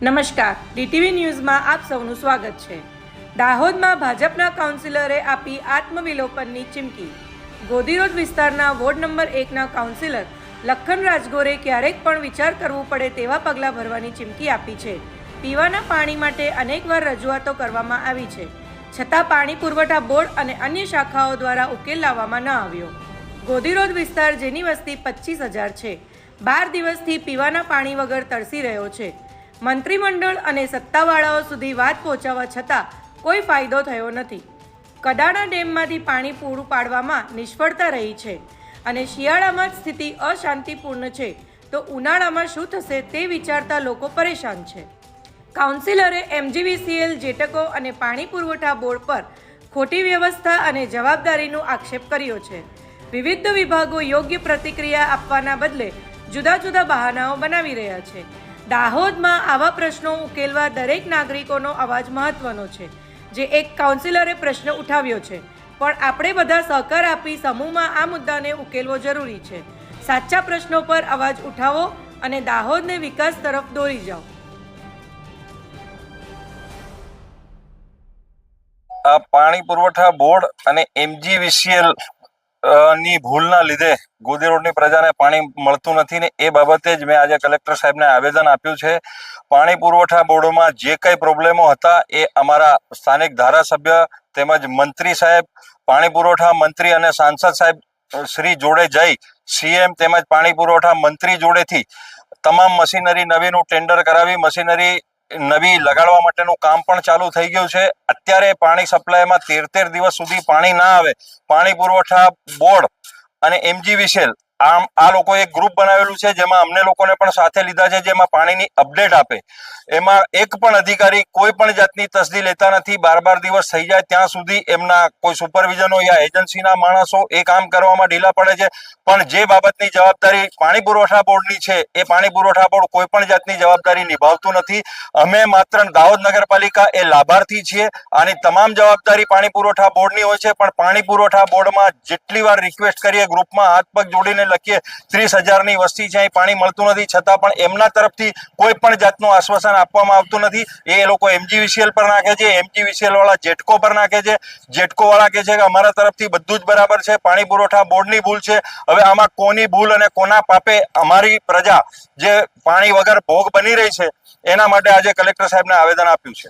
નમસ્કાર. ડીટીવી ન્યૂઝમાં આપ સૌનું સ્વાગત છે. દાહોદમાં ભાજપના કાઉન્સિલરે આપી આત્મવિલોપનની ચીમકી. ગોદીરોડ વિસ્તારના વોર્ડ નંબર એકના કાઉન્સિલર લખન રાજગોરે ક્યારેક પણ વિચાર કરવું પડે તેવા પગલાં ભરવાની ચીમકી આપી છે. પીવાના પાણી માટે અનેકવાર રજૂઆતો કરવામાં આવી છે. છતાં પાણી પુરવઠા બોર્ડ અને અન્ય શાખાઓ દ્વારા ઉકેલ લાવવામાં ન આવ્યો. ગોદીરોડ વિસ્તાર જેની વસ્તી પચીસ હજાર છે. બાર દિવસથી પીવાના પાણી વગર તરસી રહ્યો છે. મંત્રીમંડળ અને સત્તાવાળાઓ સુધી વાત પહોંચાડવા છતાં કોઈ ફાયદો થયો નથી. કડાણા ડેમમાંથી પાણી પૂરું પાડવામાં નિષ્ફળતા રહી છે અને શિયાળામાં સ્થિતિ અશાંતિપૂર્ણ છે, તો ઉનાળામાં શું થશે તે વિચારતા લોકો પરેશાન છે. કાઉન્સિલરે એમજીવીસીએલ જેટકો અને પાણી પુરવઠા બોર્ડ પર ખોટી વ્યવસ્થા અને જવાબદારીનો આક્ષેપ કર્યો છે. વિવિધ વિભાગો યોગ્ય પ્રતિક્રિયા આપવાના બદલે જુદા જુદા બહાનાઓ બનાવી રહ્યા છે. દાહોદમાં આવા પ્રશ્નો ઉકેલવા દરેક નાગરિકોનો અવાજ મહત્વનો છે, જે એક કાઉન્સિલરે પ્રશ્ન ઉઠાવ્યો છે. પણ આપણે બધા સહકાર આપી સમૂહમાં આ મુદ્દાને ઉકેલવો જરૂરી છે. સાચા પ્રશ્નો પર અવાજ ઉઠાવો અને દાહોદને વિકાસ તરફ દોરી જાઓ. આ પાણી પુરવઠા બોર્ડ અને એમજીવીસીએલ ની ભૂલના લીધે ગોદી રોડની પ્રજાને પાણી મળતું નથી ને એ બાબતે જ મેં આજે કલેક્ટર સાહેબને આવેદન આપ્યું છે. પાણી પુરવઠા બોર્ડમાં જે કંઈ પ્રોબ્લેમો હતા એ અમારા સ્થાનિક ધારાસભ્ય તેમજ મંત્રી સાહેબ, પાણી પુરવઠા મંત્રી અને સાંસદ સાહેબ શ્રી જોડે જઈ, સીએમ તેમજ પાણી પુરવઠા મંત્રી જોડેથી તમામ મશીનરી નવીનું ટેન્ડર કરાવી, મશીનરી નવી લગાડવા માટેનું કામ પણ ચાલુ થઈ ગયું છે. અત્યારે પાણી સપ્લાયમાં તેર તેર દિવસ સુધી પાણી ના આવે. પાણી પુરવઠા બોર્ડ અને એમજીવીસીએલ આમ આ લોકો એક ગ્રુપ બનાવેલું છે જેમાં અમને લોકોને પણ સાથે લીધા છે, જેમાં પાણીની અપડેટ આપે. એમાં એક પણ અધિકારી કોઈ પણ જાતની તસદી લેતા નથી બાર બાર દિવસ થઈ જાય ત્યાં સુધી એમના કોઈ સુપરવિઝનો યા એજન્સીના માણસો એ કામ કરવામાં ઢીલા પડે છે. પણ જે બાબતની જવાબદારી પાણી પુરવઠા બોર્ડની છે, એ પાણી પુરવઠા બોર્ડ કોઈ પણ જાતની જવાબદારી નિભાવતું નથી. અમે માત્ર દાહોદ નગરપાલિકા એ લાભાર્થી છીએ આની તમામ જવાબદારી પાણી પુરવઠા બોર્ડની હોય છે, પણ પાણી પુરવઠા બોર્ડમાં જેટલી વાર રિક્વેસ્ટ કરીએ ગ્રુપમાં હાથ પગ જોડીને લખીએ. ત્રીસ હજારની વસ્તી છે, અહીં પાણી મળતું નથી. છતાં પણ એમના તરફથી કોઈ પણ જાતનું આશ્વાસન આપવામાં આવતું નથી. એ લોકો એમજીવીસીએલ પર નાખે છે એમજીવીસીએલ વાળા જેટકો પર નાખે છે. જેટકો વાળા કહે છે કે અમારા તરફથી બધું જ બરાબર છે. પાણી પુરવઠા બોર્ડની ભૂલ છે. હવે આમાં કોની ભૂલ અને કોના પાપે અમારી પ્રજા જે પાણી વગર ભોગ બની રહી છે, એના માટે આજે કલેક્ટર સાહેબને આવેદન આપ્યું છે.